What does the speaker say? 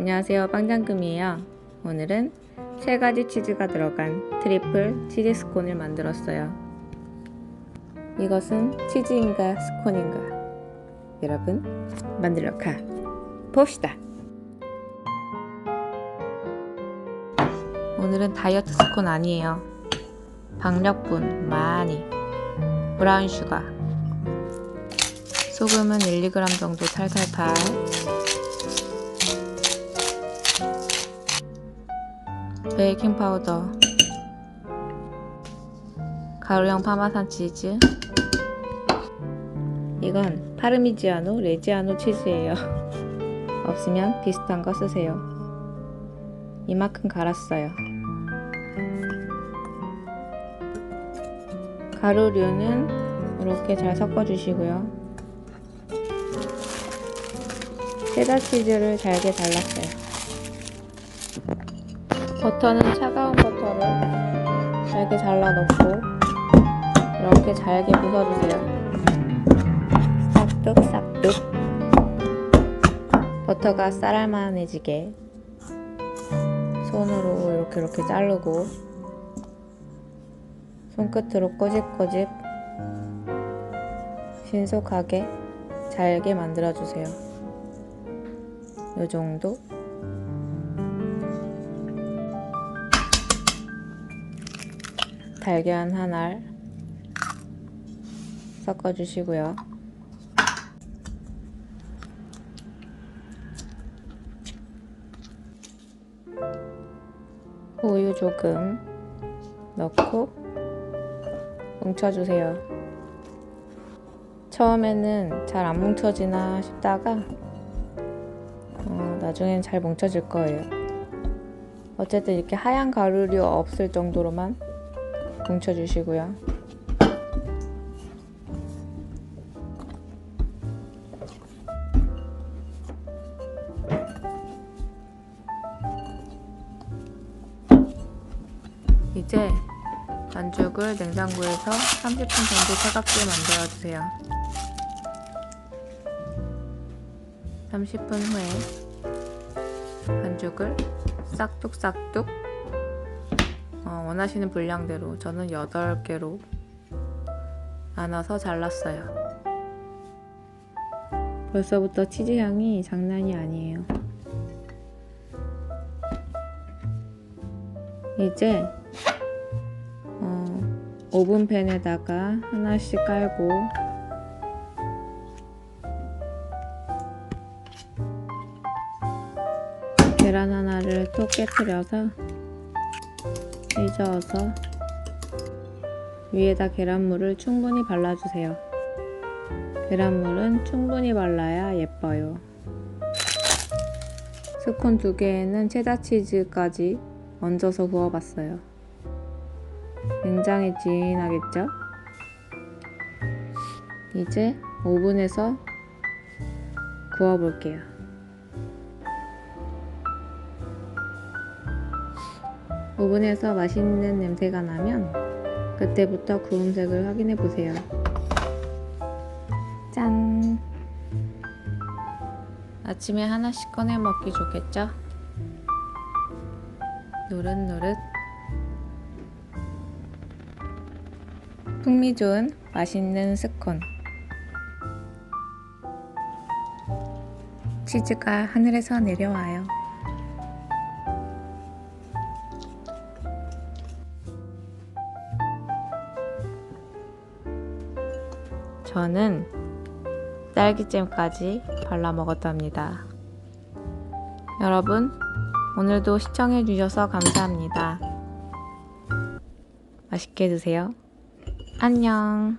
안녕하세요. 빵장금이에요. 오늘은 세 가지 치즈가 들어간 트리플 치즈 스콘을 만들었어요. 이것은 치즈인가 스콘인가? 여러분 만들러 가 봅시다. 오늘은 다이어트 스콘 아니에요. 박력분 많이. 브라운 슈가. 소금은 1, 2g 정도 탈탈탈 베이킹 파우더. 가루형 파마산 치즈. 이건 파르미지아노 레지아노 치즈예요. 없으면 비슷한 거 쓰세요. 이만큼 갈았어요. 가루류는 이렇게 잘 섞어주시고요. 체다 치즈를 잘게 잘랐어요 버터는 차가운 버터를 잘게 잘라 넣고 이렇게 잘게 부숴주세요. 싹둑싹둑 버터가 쌀알만해지게 손으로 이렇게 이렇게 자르고 손끝으로 꼬집꼬집 신속하게 잘게 만들어주세요. 이 정도 달걀 하나를 섞어주시고요. 우유 조금 넣고 뭉쳐주세요. 처음에는 잘 안 뭉쳐지나 싶다가 어, 나중엔 잘 뭉쳐질 거예요. 어쨌든 이렇게 하얀 가루류 없을 정도로만 뭉쳐주시고요. 이제 반죽을 냉장고에서 30분 정도 차갑게 만들어주세요. 30분 후에 반죽을 싹둑싹둑 어, 원하시는 분량대로 저는 8개로 나눠서 잘랐어요. 벌써부터 치즈 향이 장난이 아니에요. 이제 어, 오븐팬에다가 하나씩 깔고 계란 하나를 또 깨뜨려서 휘저어서 위에다 계란물을 충분히 발라주세요. 계란물은 충분히 발라야 예뻐요. 스콘 두 개에는 체다 치즈까지 얹어서 구워봤어요. 굉장히 진하겠죠? 이제 오븐에서 구워볼게요. 오븐에서 맛있는 냄새가 나면 그때부터 구움색을 확인해 보세요. 짠! 아침에 하나씩 꺼내 먹기 좋겠죠? 노릇노릇 풍미 좋은 맛있는 스콘 치즈가 하늘에서 내려와요. 저는 딸기잼까지 발라 먹었답니다. 여러분, 오늘도 시청해주셔서 감사합니다. 맛있게 드세요. 안녕.